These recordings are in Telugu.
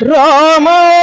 Rama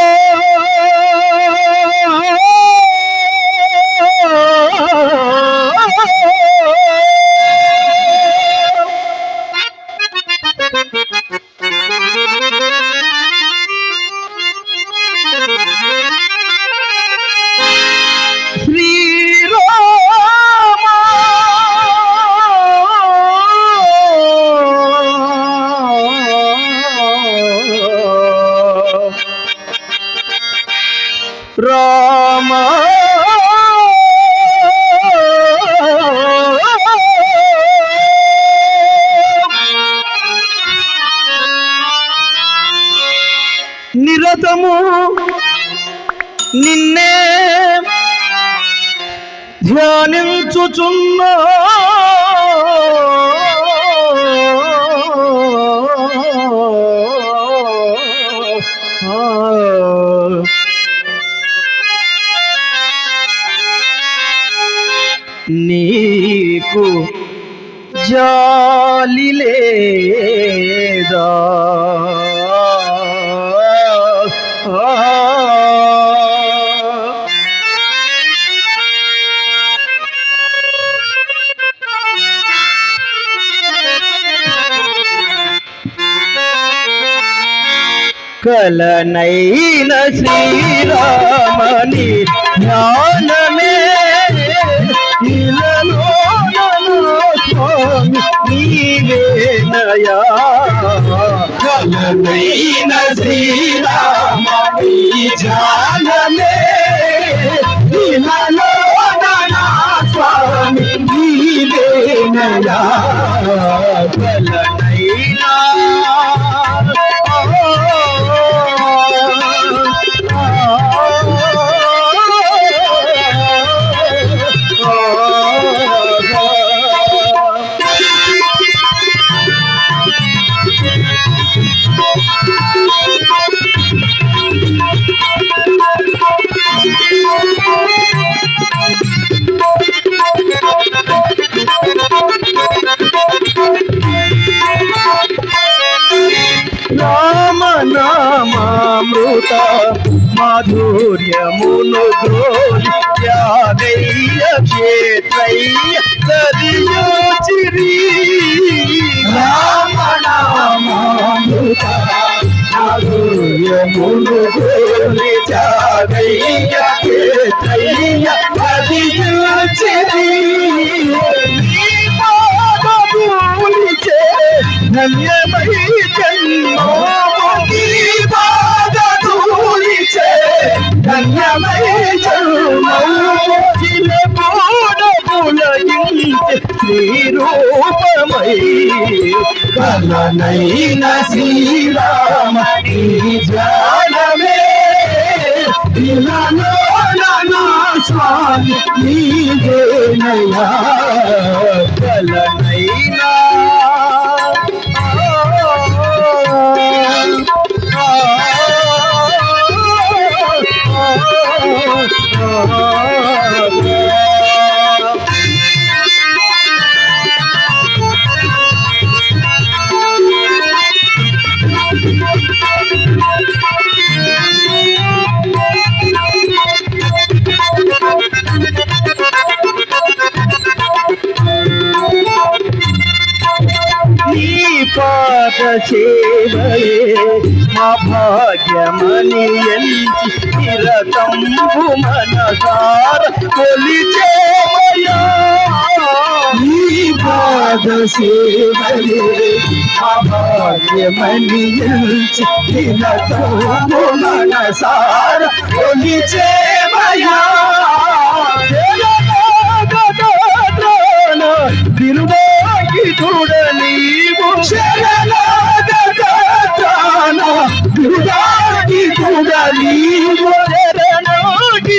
ధ్యానించుచున్నా. నీకు జాలి లేదా? కలనైన శ్రీరామని జ్ఞానమే. ఇలలో స్వామి నీవేనయా కలనైన శ్రీరామని జ్ఞానమే. స్వామి నీవేనయా కలనైనా నామామృత మాధుర్యమును ద్రోలి త్యాగయ్య క్షేత్రయ్య సదియోచిరి రామ మాధుర్యమును ద్రోలి త్యాగయ్య క్షేత్రయ్య సదియోచిరి నీ ధన్యమై జన్మో ధన్యమై జన్మో శ్రీరూపమై కలనైన శ్రీరామ జానమే స్వామి కలనైనా పాద సేవయే మా భాగ్యమని ఎంచి నిరతంబు మనసార కొలిచేవయా ఈ పాద సేవయే మా భాగ్యమని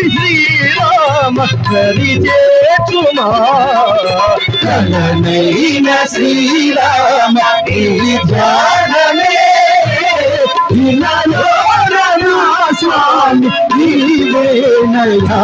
శ్రీరామ హరి జననైన శ్రీరామ ఈ జానమే స్వామి నీవేనైనా